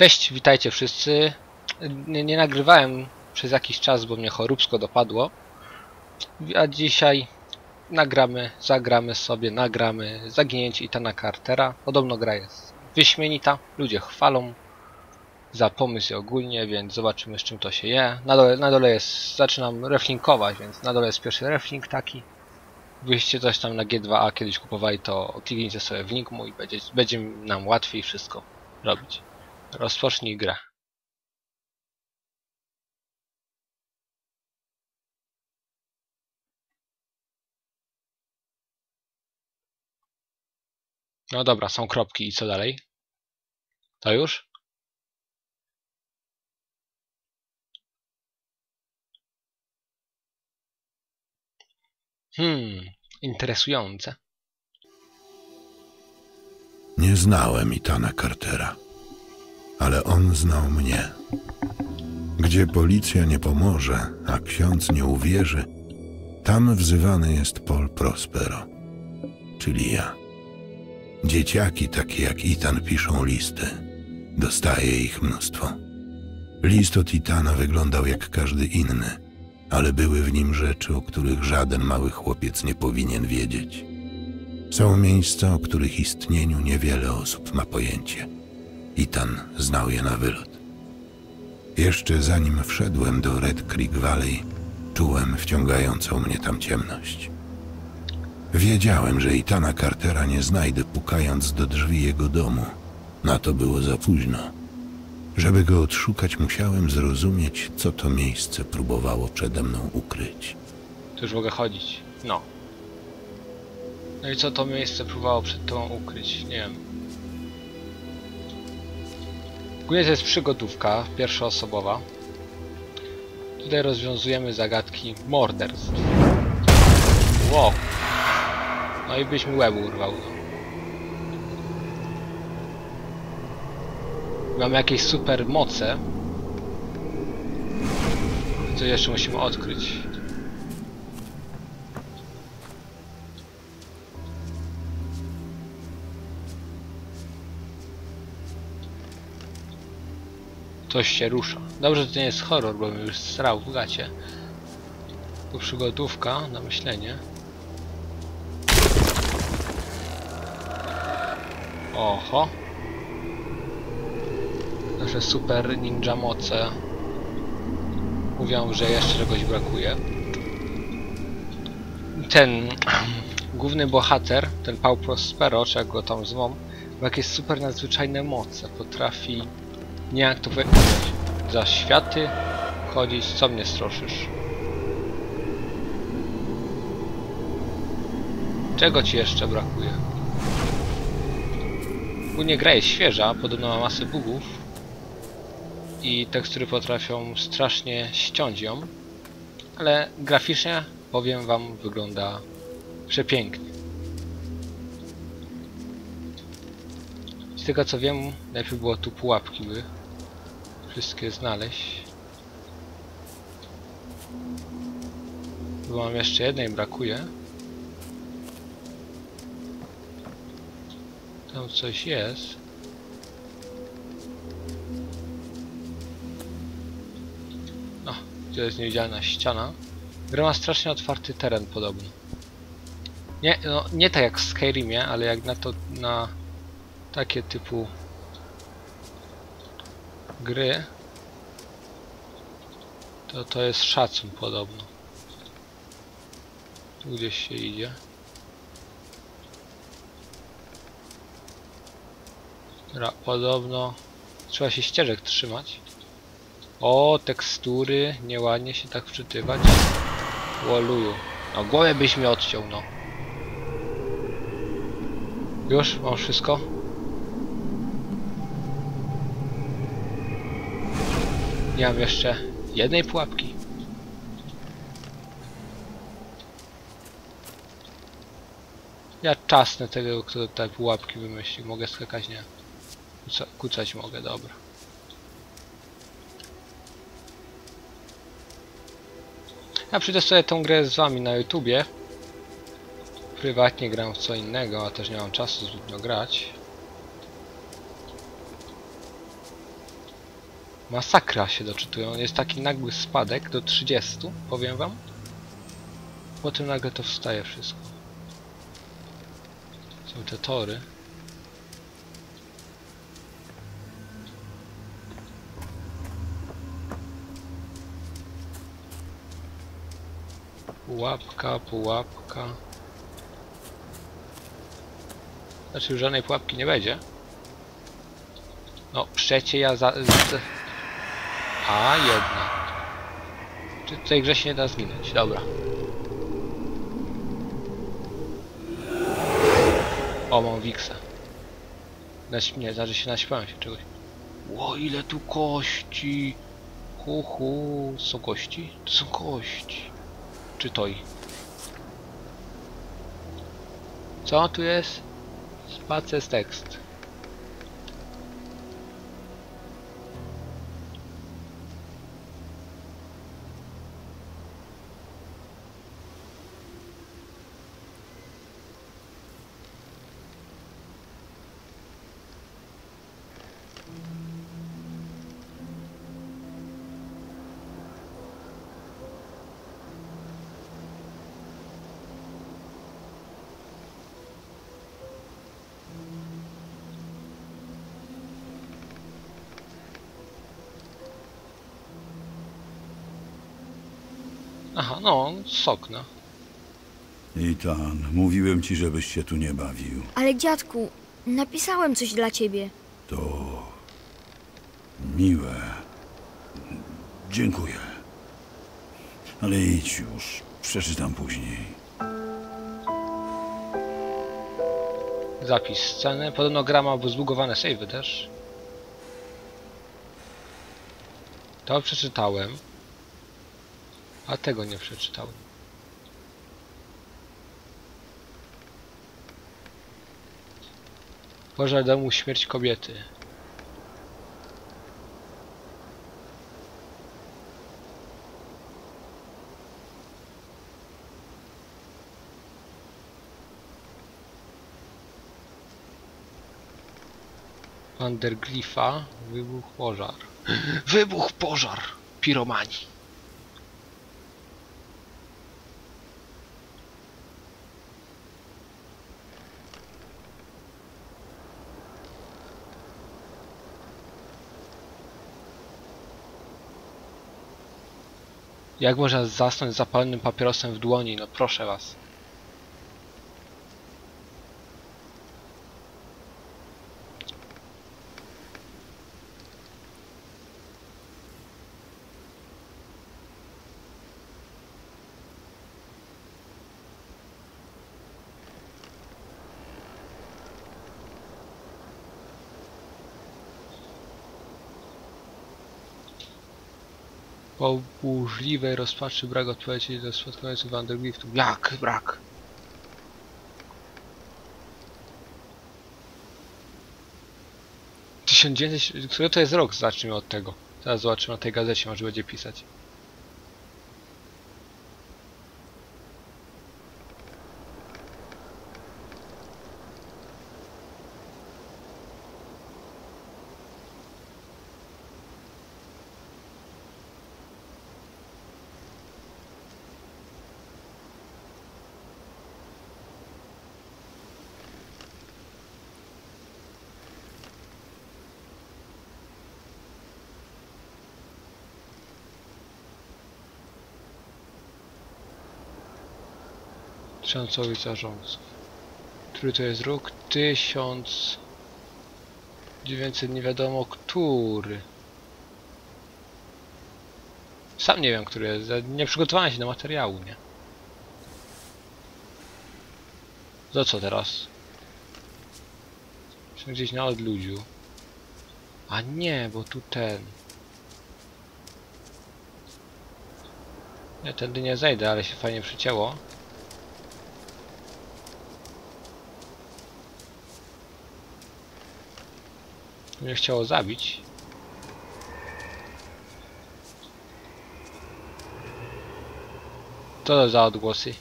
Cześć, witajcie wszyscy. Nie, nie nagrywałem przez jakiś czas, bo mnie choróbsko dopadło. A dzisiaj nagramy, zagramy sobie, nagramy Zaginięcie Itana Cartera. Podobno gra jest wyśmienita, ludzie chwalą za pomysł ogólnie, więc zobaczymy z czym to się je. Na dole, na dole jest, zaczynam reflinkować, więc na dole jest pierwszy reflink taki. Gdybyście coś tam na G2A kiedyś kupowali, to kliknijcie sobie w link mój, będzie, będzie nam łatwiej wszystko robić. Rozpocznij grę. No dobra, są kropki i co dalej? To już? Hmm, interesujące. Nie znałem Itana Cartera, ale on znał mnie. Gdzie policja nie pomoże, a ksiądz nie uwierzy, tam wzywany jest Paul Prospero, czyli ja. Dzieciaki takie jak Itan piszą listy. Dostaję ich mnóstwo. List od Itana wyglądał jak każdy inny, ale były w nim rzeczy, o których żaden mały chłopiec nie powinien wiedzieć. Są miejsca, o których istnieniu niewiele osób ma pojęcie. Itan znał je na wylot. Jeszcze zanim wszedłem do Red Creek Valley, czułem wciągającą mnie tam ciemność. Wiedziałem, że Itana Cartera nie znajdę pukając do drzwi jego domu. Na to było za późno. Żeby go odszukać, musiałem zrozumieć, co to miejsce próbowało przede mną ukryć. Tu już mogę chodzić. No. No i co to miejsce próbowało przed tobą ukryć? Nie wiem. Ogólnie to jest przygotówka, pierwszoosobowa. Tutaj rozwiązujemy zagadki morderstw. Wow. No i byś mi łeb urwał. Mamy jakieś super moce. Co jeszcze musimy odkryć? Coś się rusza. Dobrze, że to nie jest horror, bo mi już srał w gacie. Tu na myślenie. Oho. Nasze super ninja moce mówią, że jeszcze czegoś brakuje. Ten główny bohater, ten Paul Prospero, czy jak go tam zwą, ma jakieś super nadzwyczajne moce. Potrafi, nie jak to powiedzieć, za światy chodzić. Co mnie stroszysz? Czego ci jeszcze brakuje? Ogólnie gra jest świeża, podobno ma masę bugów i tekstury potrafią strasznie ściąć ją, ale graficznie, powiem wam, wygląda przepięknie. Z tego co wiem, najpierw było tu pułapki by wszystkie znaleźć. Bo mam jeszcze jednej brakuje. Tam coś jest. O, to jest niewidzialna ściana. Gra ma strasznie otwarty teren podobno. Nie, no, nie tak jak w Skyrimie, ale jak na to, na takie typu gry, to to jest szacun podobno. Tu gdzieś się idzie. Ra, podobno trzeba się ścieżek trzymać. O, tekstury, nieładnie się tak wczytywać. Woluju. No głowę byś mi odciął, no. Już? Mam wszystko? Nie mam jeszcze jednej pułapki. Ja czasnę tego, kto te pułapki wymyślił. Mogę skakać? Nie. Kuca kucać mogę, dobra. Ja sobie tą grę z wami na YouTubie. Prywatnie gram w co innego, a też nie mam czasu zbytnio grać. Masakra się doczytują. Jest taki nagły spadek do 30, powiem wam. Potem nagle to wstaje wszystko. Są te tory. Pułapka, pułapka. Znaczy już żadnej pułapki nie będzie. No przecie ja za... z- A, jedna. Czy w tej grze się nie da zginąć? Dobra. O, mam Wixa. Naś... Nie, znaczy się naśpałem się czegoś. Ło, ile tu kości! Hu, hu. Są kości? To są kości. Czy to i? Co tu jest? Spaces tekst. Aha, no, sokna. Itan, mówiłem ci, żebyś się tu nie bawił. Ale dziadku, napisałem coś dla ciebie. To miłe. Dziękuję. Ale idź już. Przeczytam później. Zapis sceny. Podobno gra ma zbugowane savey też. To przeczytałem. A tego nie przeczytałem. Pożar domu, śmierć kobiety. Vandergrifa, wybuch pożar. Wybuch pożar! Piromanii. Jak można zasnąć zapalonym papierosem w dłoni? No proszę was. Po burzliwej rozpaczy brak odpowiedzi do spotkających Vandergriftów. Jak brak? Który to jest rok? Zacznijmy od tego. Zaraz zobaczymy na tej gazecie, może będzie pisać. Tysiącowi zarządców. Który to jest rok? Tysiąc... dziewięćset nie wiadomo który. Sam nie wiem, który jest. Nie przygotowałem się do materiału, nie? Za co teraz? Jestem gdzieś na odludziu. A nie, bo tu ten. Nie, tędy nie zejdę, ale się fajnie przycięło. Mnie chciało zabić. Co to za odgłosy?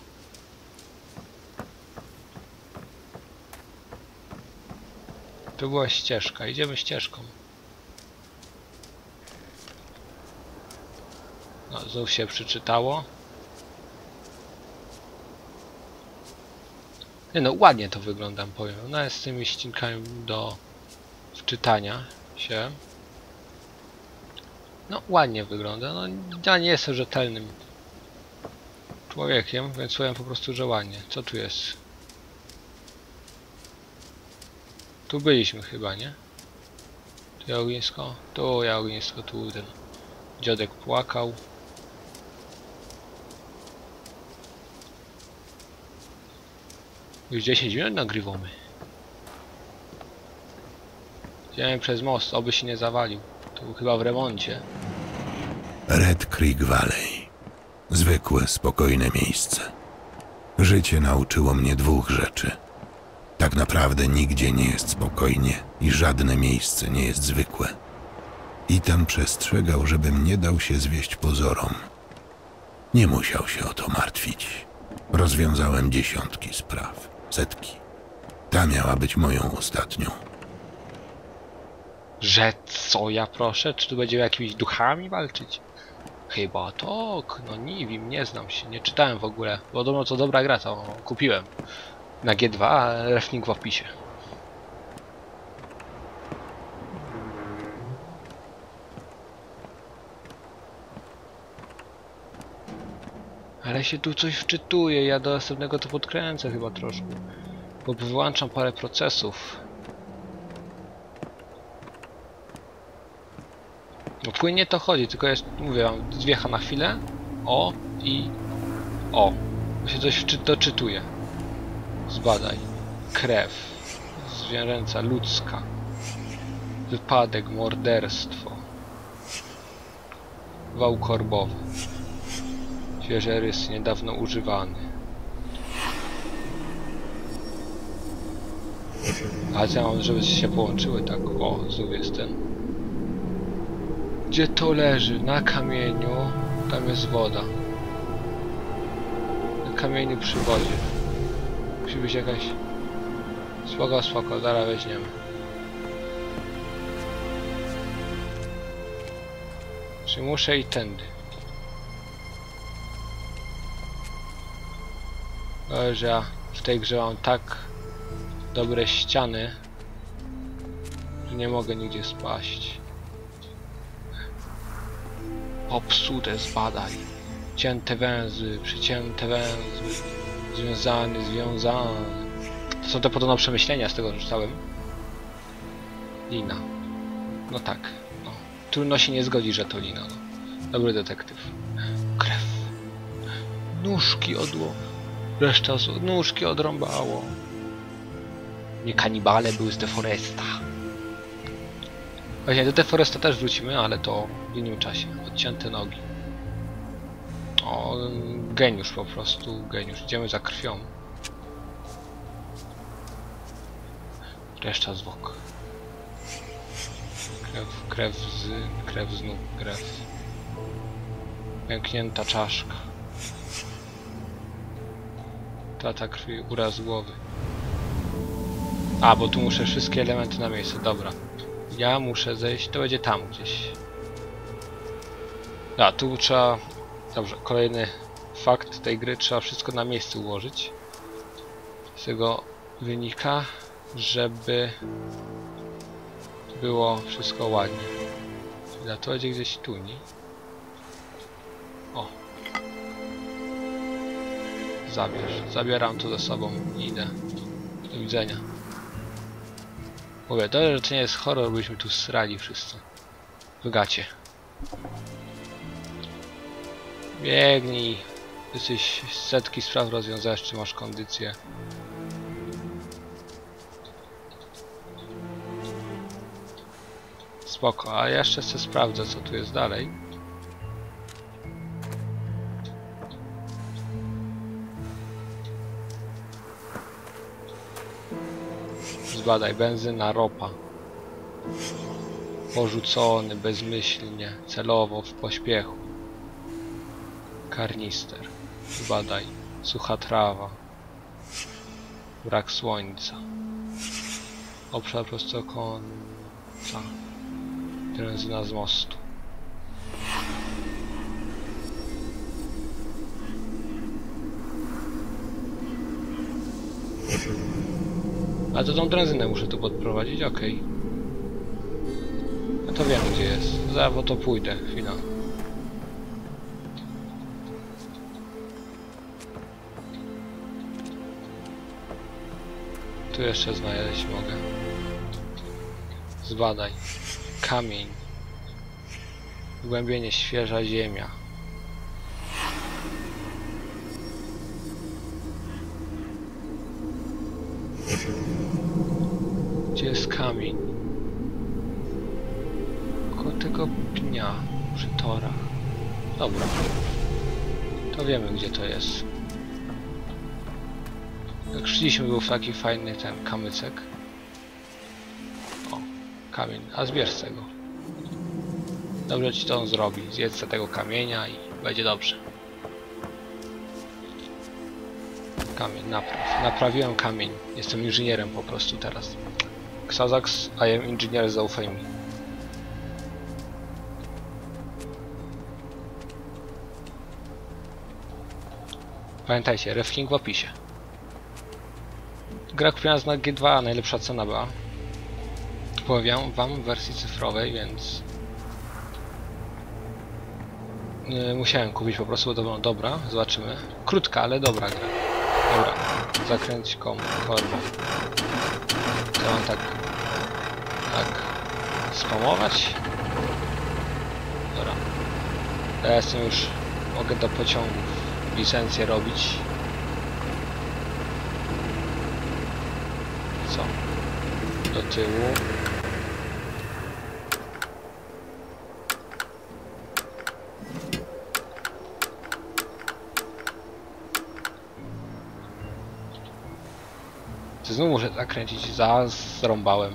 To była ścieżka, idziemy ścieżką. No, znów się przeczytało. Nie no, ładnie to wygląda, powiem. No jest z tymi ścinkami do wczytania się. No, ładnie wygląda. No, ja nie jestem rzetelnym człowiekiem, więc powiem po prostu, że ładnie. Co tu jest? Tu byliśmy chyba, nie? Tu ja ognisko? Tu ja ognisko, tu ten dziadek płakał. Już 10 minut nagrywamy. Idziemy przez most, oby się nie zawalił. Tu chyba w remoncie. Red Creek Valley. Zwykłe, spokojne miejsce. Życie nauczyło mnie dwóch rzeczy. Tak naprawdę nigdzie nie jest spokojnie i żadne miejsce nie jest zwykłe. Ethan przestrzegał, żebym nie dał się zwieść pozorom. Nie musiał się o to martwić. Rozwiązałem dziesiątki spraw, setki. Ta miała być moją ostatnią. Że co ja proszę? Czy tu będziemy jakimiś duchami walczyć? Chyba tak, no nie wiem, nie znam się, nie czytałem w ogóle. Podobno to dobra gra, to kupiłem. Na G2, a refnik w opisie. Ale się tu coś wczytuje, ja do następnego to podkręcę chyba troszkę. Bo wyłączam parę procesów. No płynnie to chodzi, tylko jest, mówię wam, zwiecha na chwilę. O i o. Się coś doczytuje. Zbadaj. Krew. Zwierzęca, ludzka. Wypadek, morderstwo. Wał korbowy. Świeże rysy, niedawno używany. A ja mam, żeby się połączyły tak? O, znów jest ten. Gdzie to leży? Na kamieniu. Tam jest woda. Na kamieniu przy wodzie. Musi być jakaś... Spoko, spoko, zaraz weźmiemy. Czy muszę i tędy? Ale że ja w tej grze mam tak dobre ściany, że nie mogę nigdzie spaść. Popsute zbadaj. Cięte węzły, przycięte węzły. Związany, związany. To są te podobno przemyślenia z tego, że czytałem. Lina. No tak. No. Trudno się nie zgodzić, że to Lina. No. Dobry detektyw. Krew. Nóżki odło. Reszta z... nóżki odrąbało. Nie kanibale były z Deforesta. Właśnie do Deforesta też wrócimy, ale to w innym czasie. Odcięte nogi. O, geniusz po prostu, geniusz. Idziemy za krwią. Reszta zwłok. Krew, krew z... krew z nóg, krew. Pęknięta czaszka. Trata krwi, uraz głowy. A, bo tu muszę wszystkie elementy na miejscu, dobra. Ja muszę zejść, to będzie tam gdzieś. A, tu trzeba... Dobrze, kolejny fakt tej gry, trzeba wszystko na miejscu ułożyć. Z tego wynika, żeby było wszystko ładnie. Czyli to będzie gdzieś tu, nie? O. Zabierz. Zabieram to ze sobą i idę. Do widzenia. Mówię, to, że to nie jest horror, byśmy tu srali wszyscy. W gacie. Biegnij. Jesteś setki spraw rozwiązałeś, czy masz kondycję. Spoko, a jeszcze sobie sprawdzę, co tu jest dalej. zbadaj, benzyna, ropa. Porzucony bezmyślnie, celowo, w pośpiechu. Karnister, zbadaj, sucha trawa. Brak słońca. Obszar prostokąta. Trenzyna z mostu. Thank you. A to tą drenzynę muszę tu podprowadzić? Okej. No to wiem gdzie jest. Po to pójdę. Chwila. Tu jeszcze znaleźć mogę. Zbadaj. Kamień. Głębienie świeża ziemia. Kamień? Koło tego pnia przy torach. Dobra. To wiemy gdzie to jest. Jak szliśmy był taki fajny ten kamycek. O, kamień. A zbierz z tego. Dobrze ci to on zrobi. Zjedz tego kamienia i będzie dobrze. Kamień, napraw. Naprawiłem kamień. Jestem inżynierem po prostu teraz. Xazax, I am engineer, zaufaj mi. Pamiętajcie, reflink w opisie. Gra kupiona na G2, najlepsza cena była. Powiem wam w wersji cyfrowej, więc... Nie, musiałem kupić po prostu, bo to dobra, zobaczymy. Krótka, ale dobra gra. Dobra, zakręć kom, To mam tak... Tak... Spamować? Dobra. Ja jestem już... Mogę do pociągów licencję robić. Co? Do tyłu. Znów muszę zakręcić? Za zrąbałem.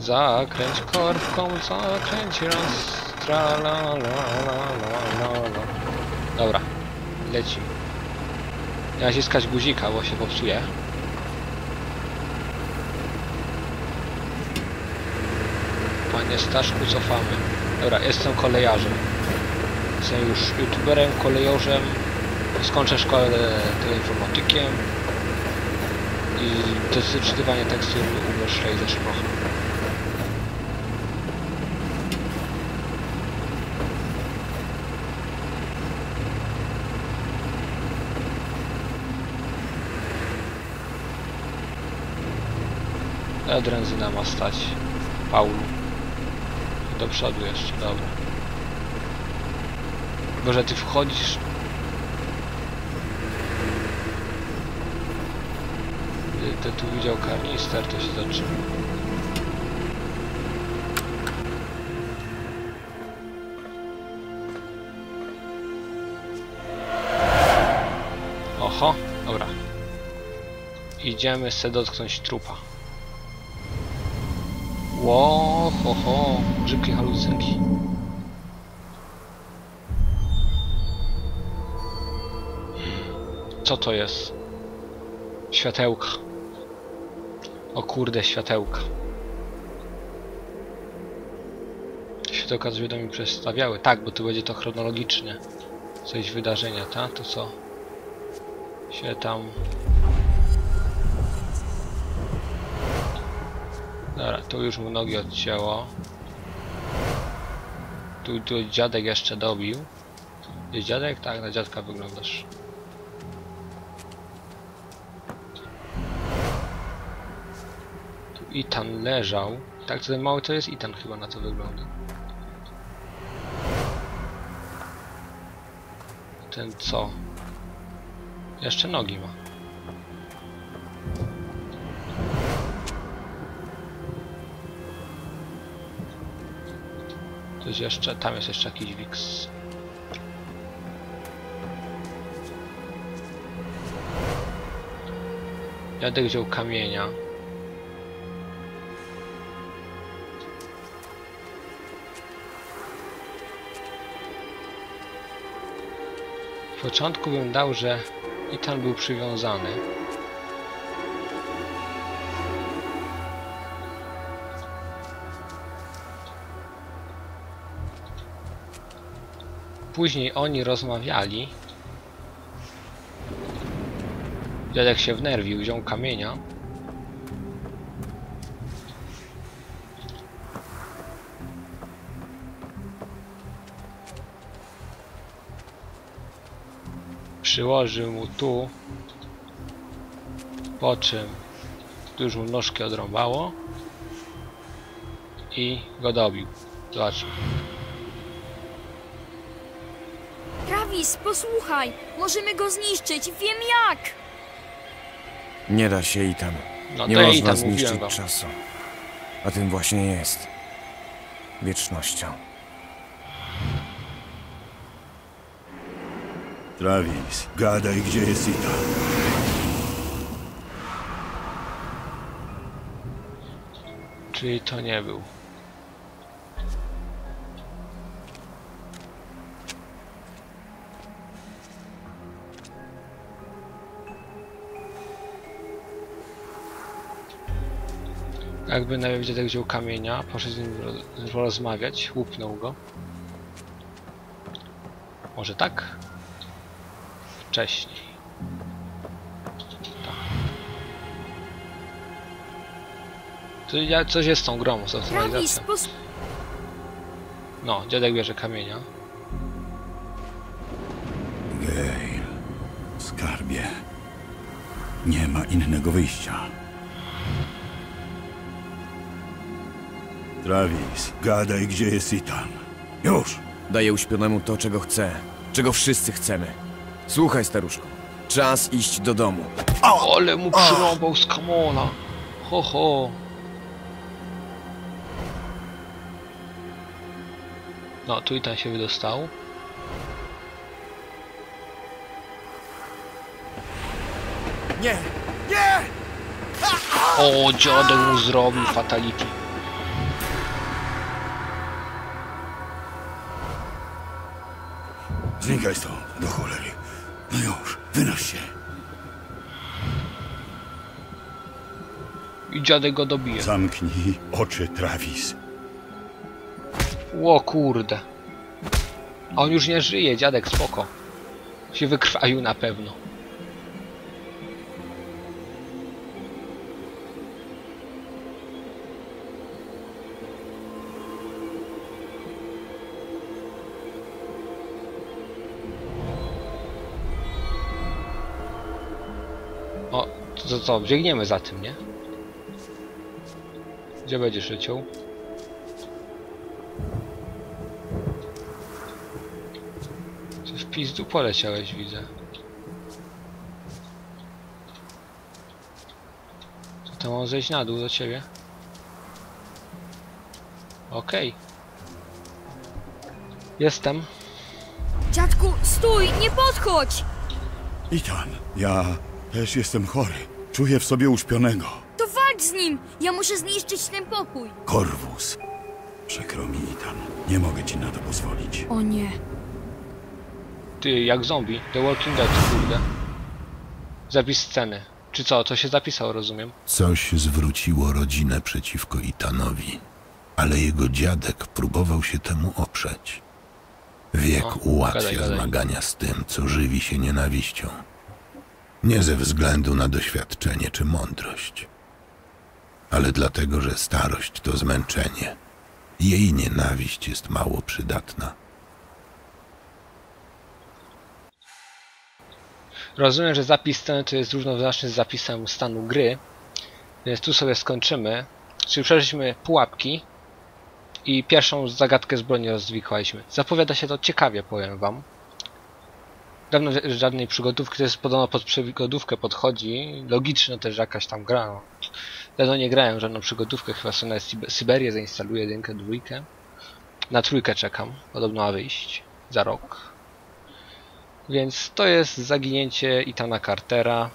Zakręć korbką, zakręć raz. Tra la la la la la. Dobra, lecimy. Nie naciskać guzika, bo się popsuje. Panie Staszku, cofamy. Dobra, jestem kolejarzem. Jestem już youtuberem, kolejorzem. Skończę szkołę teleinformatykiem. I to jest czytywanie tekstu uboższej ze szprochu. Adrenzyna ma stać. Paulu. Do przodu jeszcze, dobra. Boże, ty wchodzisz... Ty tu widział kanister, to się zaczyna. Oho, dobra. Idziemy se dotknąć trupa. Ło, ho, ho, brzydkie halucynki. Co to jest? Światełka. O kurde, światełka. Światełka do mi przedstawiały. Tak, bo tu będzie to chronologicznie. Coś wydarzenia, tak? To co? Się tam... Dobra, tu już mu nogi odcięło. Tu, tu dziadek jeszcze dobił. Jest dziadek? Tak, na dziadka wyglądasz. Itan leżał. Tak, ten mały to jest Itan chyba na to wygląda. Ten co? Jeszcze nogi ma. Coś jeszcze, tam jest jeszcze jakiś Wix. Jadek wziął kamienia. Początku bym dał, że Itan był przywiązany. Później oni rozmawiali. Dziadek się wnerwił, wziął kamienia. Przyłożył mu tu, po czym tu już mu nóżki odrąbało i go dobił. Zobacz. Travis, posłuchaj! Możemy go zniszczyć, wiem jak! Nie da się i tam. No Nie to ja i można zniszczyć czasu. A tym właśnie jest. Wiecznością. Travis, gadaj, gdzie jest Ethan. Czyli to nie był. Jakby najpierw dziadek wziął kamienia, poszedł z nim roz- porozmawiać, łupnął go. Może tak? Wcześniej. To ja- coś jest z tą grą, z optymalizacją. No, dziadek bierze kamienia. Gale, skarbie. Nie ma innego wyjścia. Travis, gadaj, gdzie jest Ethan. Już! Daję uśpionemu to, czego chce. Czego wszyscy chcemy. Słuchaj, staruszku. Czas iść do domu. Ale mu przyrąbał z kamona. Ho, ho. No, tu i tam się wydostał. Nie! Nie! O, dziadek mu zrobił fatality. Znikaj stąd, do cholery. No już, wynoś się. I dziadek go dobije. Zamknij oczy, Travis. Ło kurde. A on już nie żyje, dziadek, spoko. Się wykrwawił na pewno. O, to, to co, biegniemy za tym, nie? Gdzie będziesz leciał? Ty w pizdu poleciałeś, widzę. To tam mam zejść na dół do ciebie? Okej. Jestem. Dziadku, stój, nie podchodź! Ethan, ja też jestem chory. Czuję w sobie uśpionego. To walcz z nim! Ja muszę zniszczyć ten pokój! Korwus. Przykro mi, Ethan. Nie mogę ci na to pozwolić. O nie. Ty, jak zombie. The Walking Dead, kurde. Zapis sceny. Czy co, to się zapisał, rozumiem. Coś zwróciło rodzinę przeciwko Itanowi, ale jego dziadek próbował się temu oprzeć. Wiek O, ułatwia gadaj, gadaj. zmagania z tym, co żywi się nienawiścią. Nie ze względu na doświadczenie czy mądrość, ale dlatego, że starość to zmęczenie. Jej nienawiść jest mało przydatna. Rozumiem, że zapis sceny to jest równoznaczny z zapisem stanu gry, więc tu sobie skończymy. Czyli przeszliśmy pułapki i pierwszą zagadkę z broni rozwikłaliśmy. Zapowiada się to ciekawie, powiem wam. Dawno żadnej przygodówki, to jest podobno pod przygodówkę podchodzi. Logiczna też jakaś tam gra. No. Dawno nie grałem żadną przygodówkę, chyba sobie na Sybe- Syberię zainstaluję jedynkę, dwójkę. Na trójkę czekam, podobno ma wyjść za rok. Więc to jest zaginięcie Itana Cartera.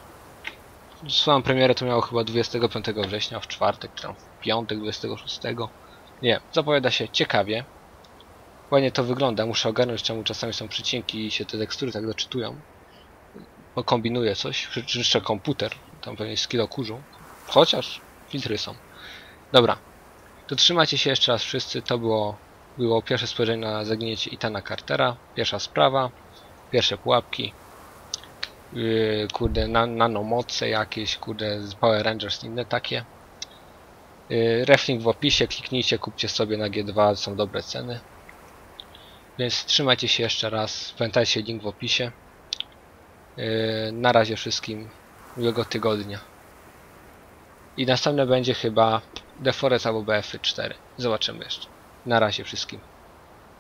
Swoją premierę to miało chyba 25 września, w czwartek, czy tam w piątek 26. Nie, zapowiada się ciekawie. Ładnie to wygląda, muszę ogarnąć czemu czasami są przycinki i się te tekstury tak doczytują. Bo kombinuję coś, czy czy jeszcze komputer, tam pewnie jest kilo kurzu. Chociaż filtry są. Dobra, to trzymajcie się jeszcze raz wszyscy, to było, było pierwsze spojrzenie na zaginięcie Itana Cartera, pierwsza sprawa. Pierwsze pułapki. yy, kurde, na, nanomoce jakieś, kurde, z Power Rangers, inne takie. Yy, reflink w opisie, kliknijcie, kupcie sobie na G2, są dobre ceny. Więc trzymajcie się jeszcze raz, pamiętajcie link w opisie. Yy, na razie wszystkim miłego tygodnia. I następne będzie chyba The Forest albo BF4. Zobaczymy jeszcze. Na razie wszystkim.